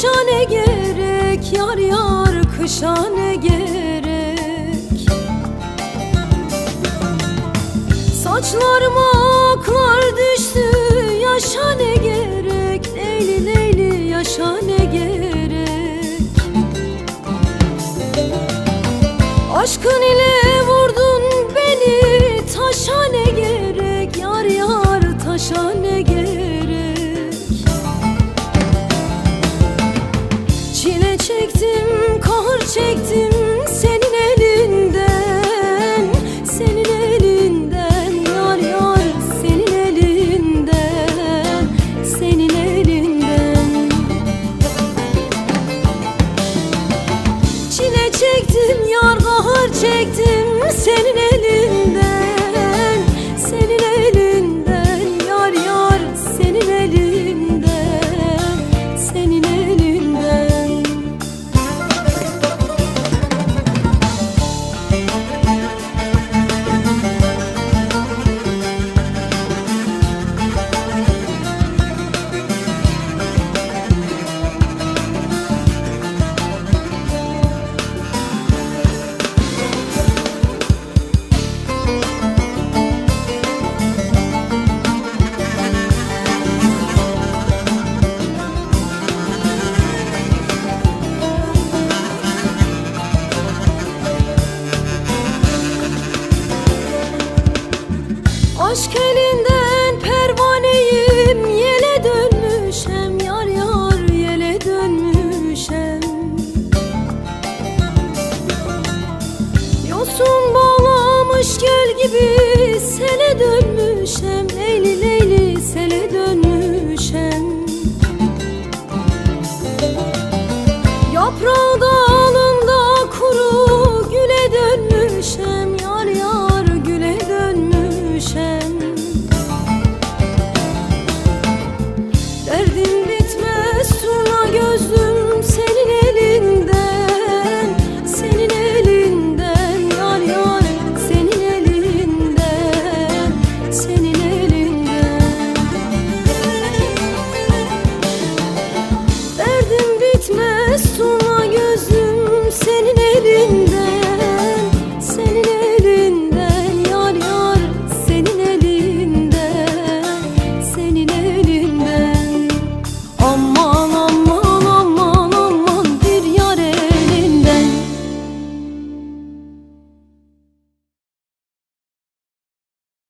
Kışa ne gerek? Yar yar kışa ne gerek? Saçlarıma aklar düştü Yaşa ne gerek? Leyli leyli yaşa ne gerek? Aşkın ile çektim yar bahar çektim senin elinden Aşk elinden pervaneyim Yele dönmüşem yar yar yele dönmüşem. Yosun bağlamış gel gibi Sele dönmüşem